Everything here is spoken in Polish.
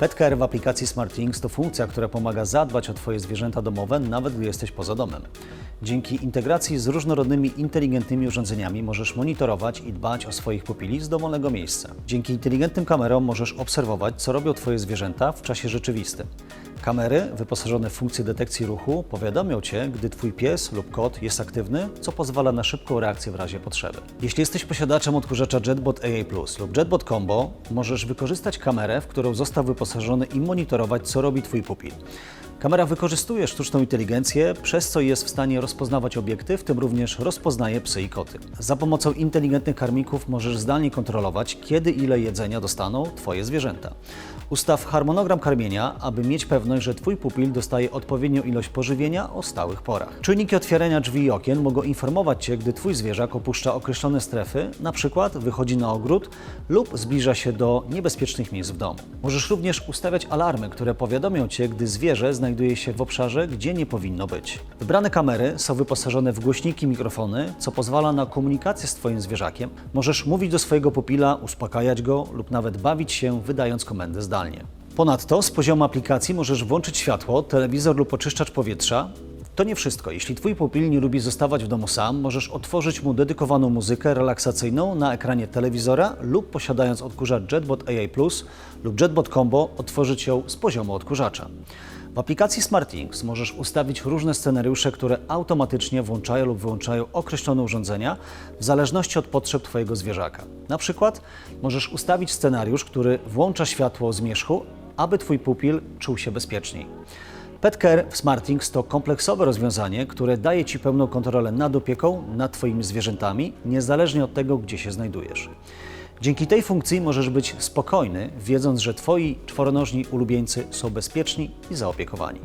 PetCare w aplikacji SmartThings to funkcja, która pomaga zadbać o Twoje zwierzęta domowe, nawet gdy jesteś poza domem. Dzięki integracji z różnorodnymi inteligentnymi urządzeniami możesz monitorować i dbać o swoich pupili z dowolnego miejsca. Dzięki inteligentnym kamerom możesz obserwować, co robią Twoje zwierzęta w czasie rzeczywistym. Kamery wyposażone w funkcję detekcji ruchu powiadomią Cię, gdy Twój pies lub kot jest aktywny, co pozwala na szybką reakcję w razie potrzeby. Jeśli jesteś posiadaczem odkurzacza JetBot AA Plus lub JetBot Combo, możesz wykorzystać kamerę, w którą został wyposażony i monitorować, co robi Twój pupil. Kamera wykorzystuje sztuczną inteligencję, przez co jest w stanie rozpoznawać obiekty, w tym również rozpoznaje psy i koty. Za pomocą inteligentnych karmików możesz zdalnie kontrolować, kiedy ile jedzenia dostaną Twoje zwierzęta. Ustaw harmonogram karmienia, aby mieć pewność, że Twój pupil dostaje odpowiednią ilość pożywienia o stałych porach. Czujniki otwierania drzwi i okien mogą informować Cię, gdy Twój zwierzak opuszcza określone strefy, przykład wychodzi na ogród lub zbliża się do niebezpiecznych miejsc w domu. Możesz również ustawiać alarmy, które powiadomią Cię, gdy zwierzę znajduje się w obszarze, gdzie nie powinno być. Wybrane kamery są wyposażone w głośniki mikrofony, co pozwala na komunikację z Twoim zwierzakiem. Możesz mówić do swojego pupila, uspokajać go lub nawet bawić się, wydając komendy zdalnie. Ponadto z poziomu aplikacji możesz włączyć światło, telewizor lub oczyszczacz powietrza. To nie wszystko. Jeśli Twój pupil nie lubi zostawać w domu sam, możesz otworzyć mu dedykowaną muzykę relaksacyjną na ekranie telewizora lub posiadając odkurzacz JetBot AA Plus lub JetBot Combo otworzyć ją z poziomu odkurzacza. W aplikacji SmartThings możesz ustawić różne scenariusze, które automatycznie włączają lub wyłączają określone urządzenia w zależności od potrzeb Twojego zwierzaka. Na przykład możesz ustawić scenariusz, który włącza światło o zmierzchu, aby Twój pupil czuł się bezpieczniej. PetCare w SmartThings to kompleksowe rozwiązanie, które daje Ci pełną kontrolę nad opieką nad Twoimi zwierzętami, niezależnie od tego, gdzie się znajdujesz. Dzięki tej funkcji możesz być spokojny, wiedząc, że Twoi czworonożni ulubieńcy są bezpieczni i zaopiekowani.